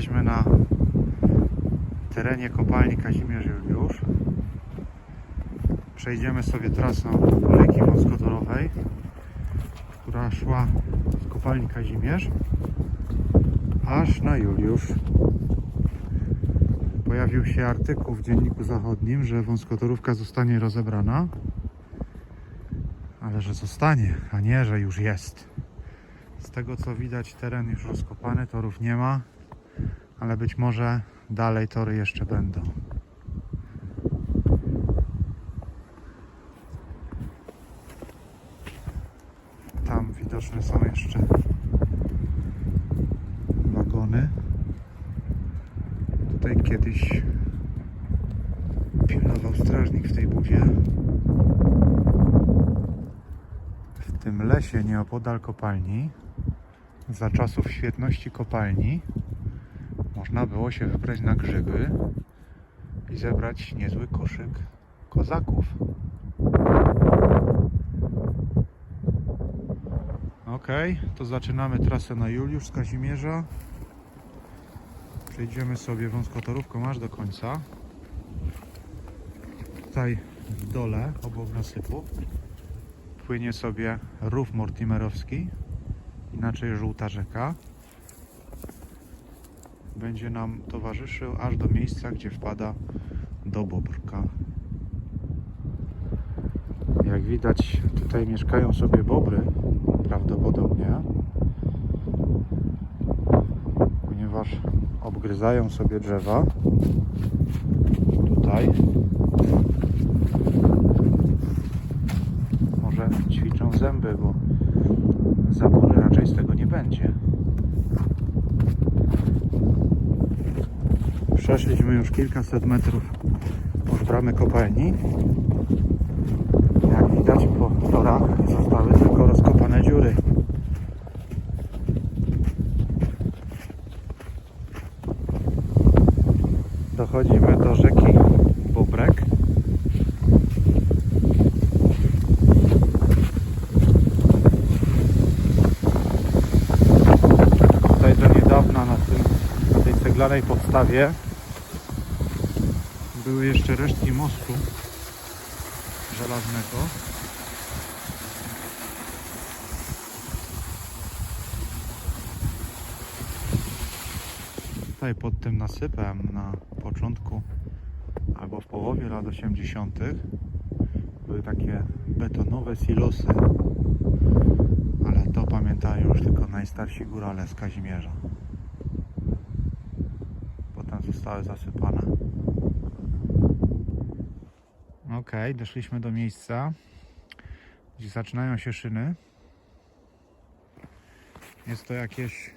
Jesteśmy na terenie kopalni Kazimierz Juliusz. Przejdziemy sobie trasą rzeki wąskotorowej, która szła z kopalni Kazimierz aż na Juliusz. Pojawił się artykuł w Dzienniku Zachodnim, że wąskotorówka zostanie rozebrana, ale że zostanie, a nie, że już jest. Z tego co widać, teren już rozkopany, torów nie ma, ale być może dalej tory jeszcze będą. Tam widoczne są jeszcze wagony. Tutaj kiedyś pilnował strażnik w tej budzie. W tym lesie nieopodal kopalni, za czasów świetności kopalni, można było się wybrać na grzyby i zebrać niezły koszyk kozaków. Ok, to zaczynamy trasę na Juliusz z Kazimierza. Przejdziemy sobie wąskotorówką aż do końca. Tutaj w dole, obok nasypu, płynie sobie rów Mortimerowski, inaczej żółta rzeka. Będzie nam towarzyszył aż do miejsca, gdzie wpada do Bobrka. Jak widać, tutaj mieszkają sobie bobry, prawdopodobnie, ponieważ obgryzają sobie drzewa. Tutaj. Może ćwiczą zęby, bo zapory raczej z tego nie będzie. Przeszliśmy już kilkaset metrów od bramy kopalni. Jak widać po torach zostały tylko rozkopane dziury. Dochodzimy do rzeki Bobrek. Tutaj do niedawna na, tym, na tej ceglanej podstawie były jeszcze resztki mostu żelaznego. Tutaj pod tym nasypem na początku albo w połowie lat 80. były takie betonowe silosy, ale to pamiętają już tylko najstarsi górale z Kazimierza. Potem zostały zasypane. Ok, doszliśmy do miejsca, gdzie zaczynają się szyny. Jest to jakieś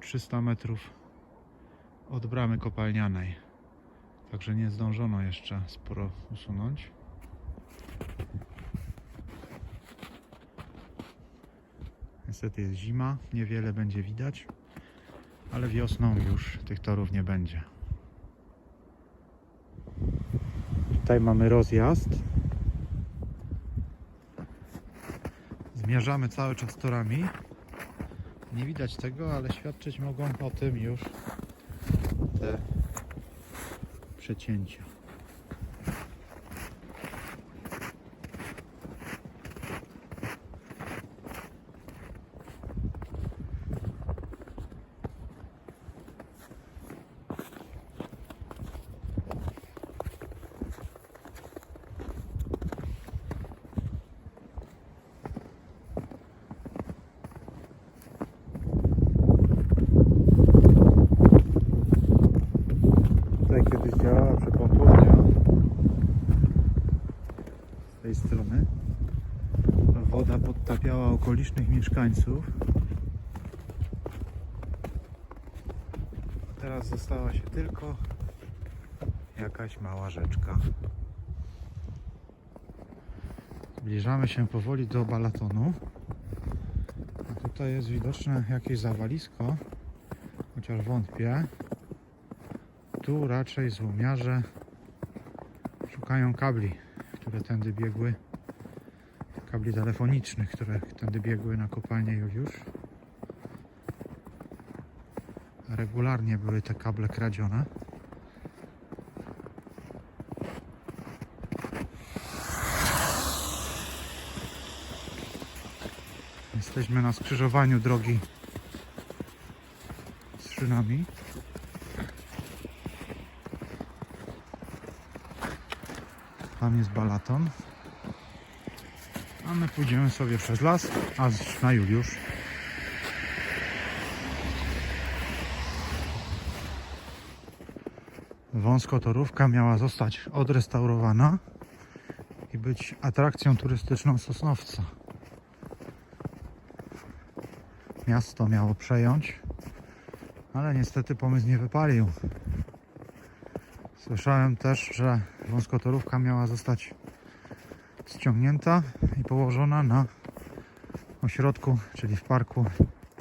300 metrów od bramy kopalnianej. Także nie zdążono jeszcze sporo usunąć. Niestety jest zima, niewiele będzie widać, ale wiosną już tych torów nie będzie. Tutaj mamy rozjazd. Zmierzamy cały czas torami. Nie widać tego, ale świadczyć mogą o tym już te przecięcia. Kiedyś działała przepompownia z tej strony. Woda podtapiała okolicznych mieszkańców. A teraz została się tylko jakaś mała rzeczka. Zbliżamy się powoli do balatonu. A tutaj jest widoczne jakieś zawalisko, chociaż wątpię. Tu raczej złomiarze szukają kabli, które tędy biegły. Kabli telefonicznych, które tędy biegły na kopalnię Juliusz. Regularnie były te kable kradzione. Jesteśmy na skrzyżowaniu drogi z szynami. Tam jest balaton. A my pójdziemy sobie przez las, aż na Juliusz. Wąskotorówka miała zostać odrestaurowana i być atrakcją turystyczną Sosnowca. Miasto miało przejąć, ale niestety pomysł nie wypalił. Słyszałem też, że wąskotorówka miała zostać ściągnięta i położona na ośrodku, czyli w parku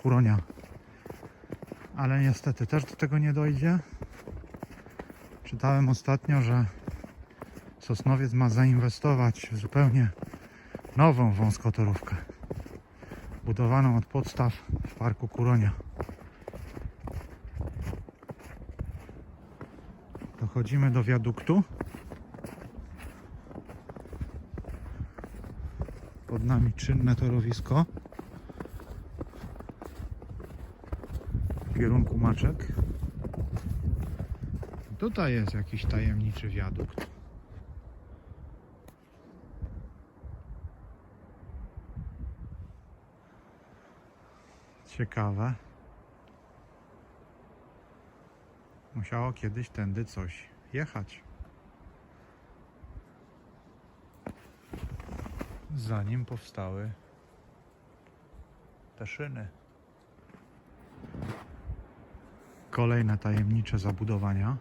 Kuronia. Ale niestety też do tego nie dojdzie. Czytałem ostatnio, że Sosnowiec ma zainwestować w zupełnie nową wąskotorówkę. Budowaną od podstaw w parku Kuronia. Dochodzimy do wiaduktu. Pod nami czynne torowisko. W kierunku Maczek. Tutaj jest jakiś tajemniczy wiadukt. Ciekawe. Musiało kiedyś tędy coś jechać. Zanim powstały te szyny. Kolejne tajemnicze zabudowania.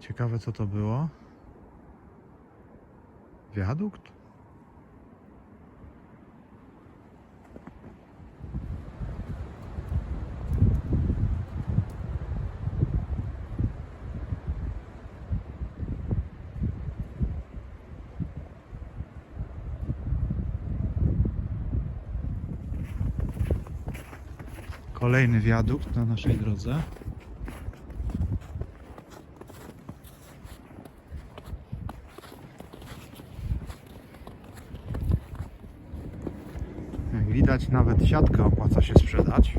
Ciekawe co to było. Wiadukt? Kolejny wiadukt na naszej drodze. Jak widać, nawet siatkę opłaca się sprzedać.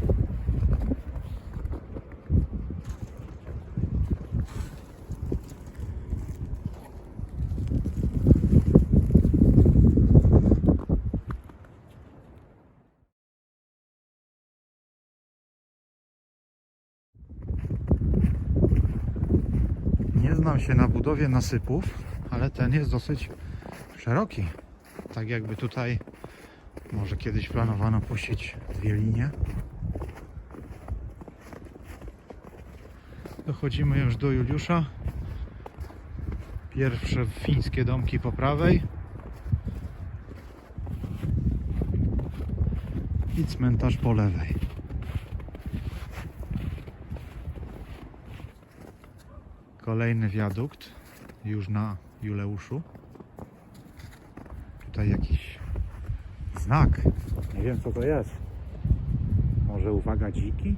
Znam się na budowie nasypów, ale ten jest dosyć szeroki. Tak jakby tutaj może kiedyś planowano puścić dwie linie. Dochodzimy już do Juliusza. Pierwsze fińskie domki po prawej. I cmentarz po lewej. Kolejny wiadukt już na Juleuszu. Tutaj jakiś znak. Nie wiem co to jest. Może uwaga dziki?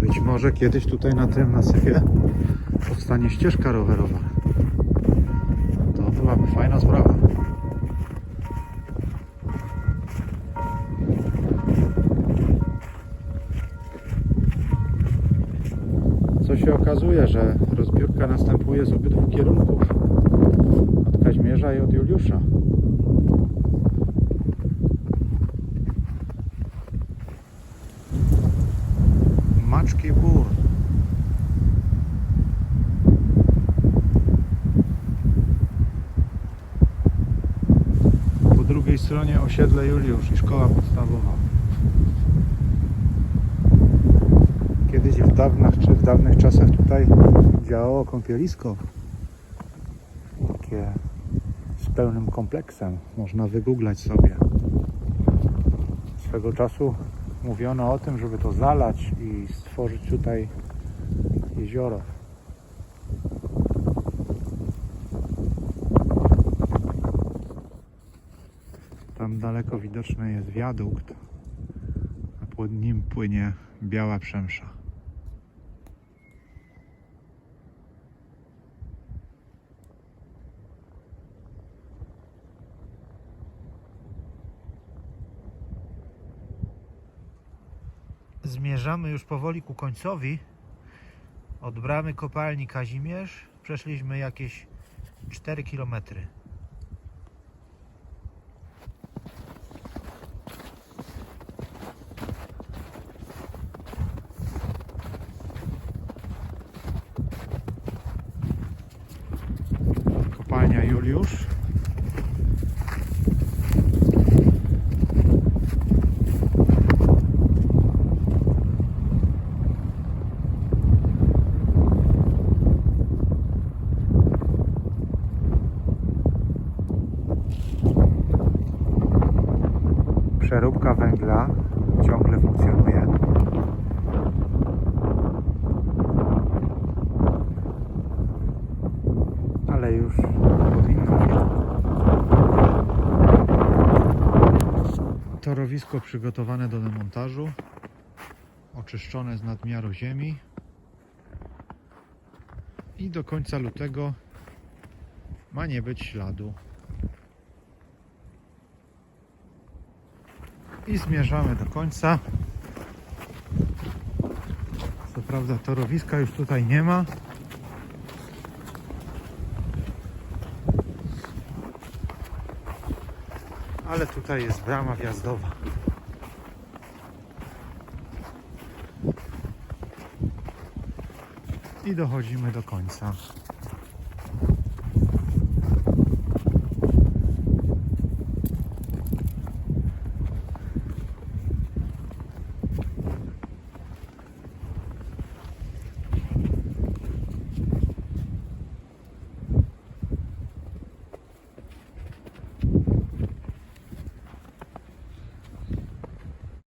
Być może kiedyś tutaj na tym nasypie powstanie ścieżka rowerowa. To byłaby fajna sprawa. Co się okazuje, że rozbiórka następuje z obydwu kierunków. Od Kaźmierza i od Juliusza. Maczki Gór. Po drugiej stronie osiedle Juliusz i szkoła podstawowa. Kiedyś w dawnych, czy w dawnych czasach tutaj działało kąpielisko. Takie z pełnym kompleksem. Można wygooglać sobie. Swego czasu mówiono o tym, żeby to zalać i stworzyć tutaj jezioro. Tam daleko widoczny jest wiadukt, a pod nim płynie Biała Przemsza. Zmierzamy już powoli ku końcowi. Od bramy kopalni Kazimierz przeszliśmy jakieś 4 kilometry. Już powinno być. Torowisko przygotowane do demontażu. Oczyszczone z nadmiaru ziemi. I do końca lutego ma nie być śladu. I zmierzamy do końca. Co prawda torowiska już tutaj nie ma. Ale tutaj jest brama wjazdowa. I dochodzimy do końca.